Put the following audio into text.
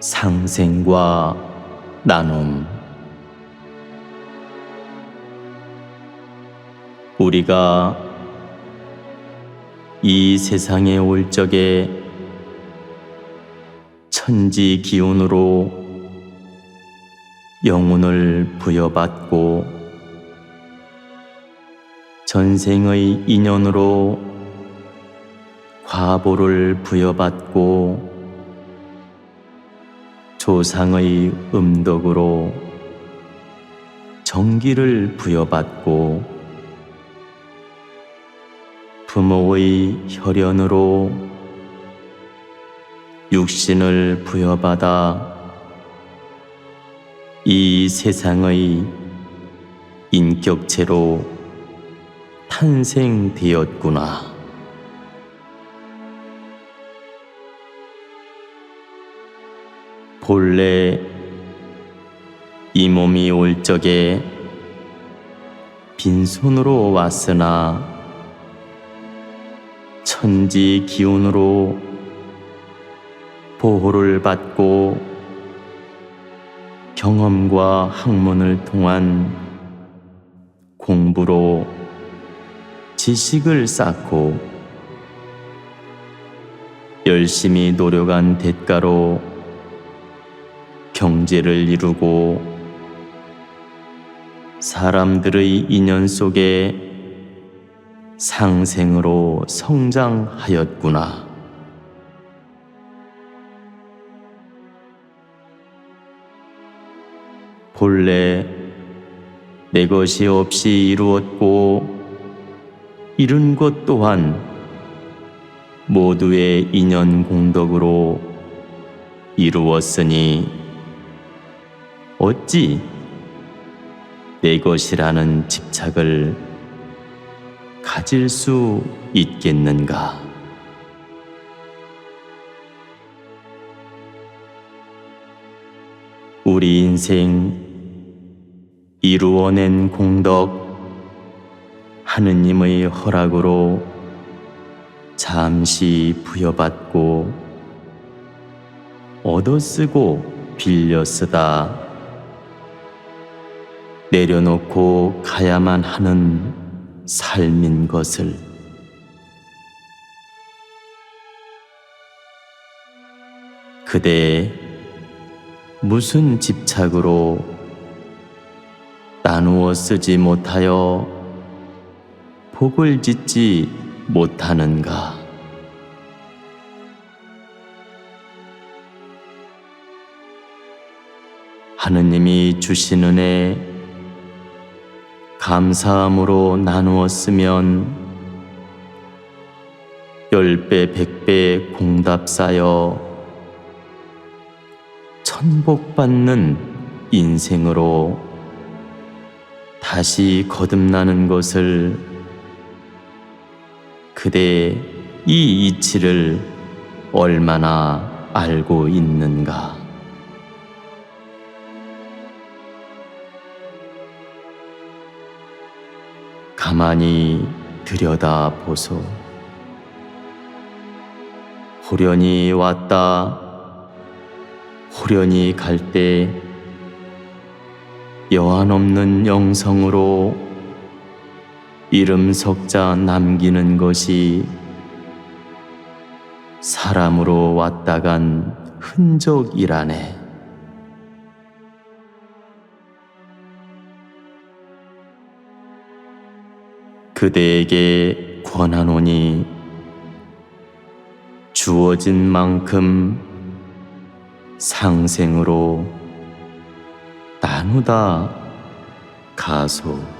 상생과 나눔. 우리가 이 세상에 올 적에 천지 기운으로 영혼을 부여받고 전생의 인연으로 과보를 부여받고 조상의 음덕으로 정기를 부여받고 부모의 혈연으로 육신을 부여받아 이 세상의 인격체로 탄생되었구나. 본래 이 몸이 올 적에 빈손으로 왔으나 천지 기운으로 보호를 받고 경험과 학문을 통한 공부로 지식을 쌓고 열심히 노력한 대가로 경제를 이루고 사람들의 인연 속에 상생으로 성장하였구나. 본래 내 것이 없이 이루었고 이룬 것 또한 모두의 인연 공덕으로 이루었으니 어찌 내 것이라는 집착을 가질 수 있겠는가? 우리 인생 이루어낸 공덕 하느님의 허락으로 잠시 부여받고 얻어쓰고 빌려 쓰다 내려놓고 가야만 하는 삶인 것을 그대 무슨 집착으로 나누어 쓰지 못하여 복을 짓지 못하는가? 하느님이 주신 은혜 감사함으로 나누었으면 열배 백배 공답 쌓여 천복받는 인생으로 다시 거듭나는 것을 그대 이 이치를 얼마나 알고 있는가? 가만히 들여다 보소. 호련히 왔다, 호련히 갈때 여한 없는 영성으로 이름 석자 남기는 것이 사람으로 왔다 간 흔적이라네. 그대에게 권하노니 주어진 만큼 상생으로 나누다 가소.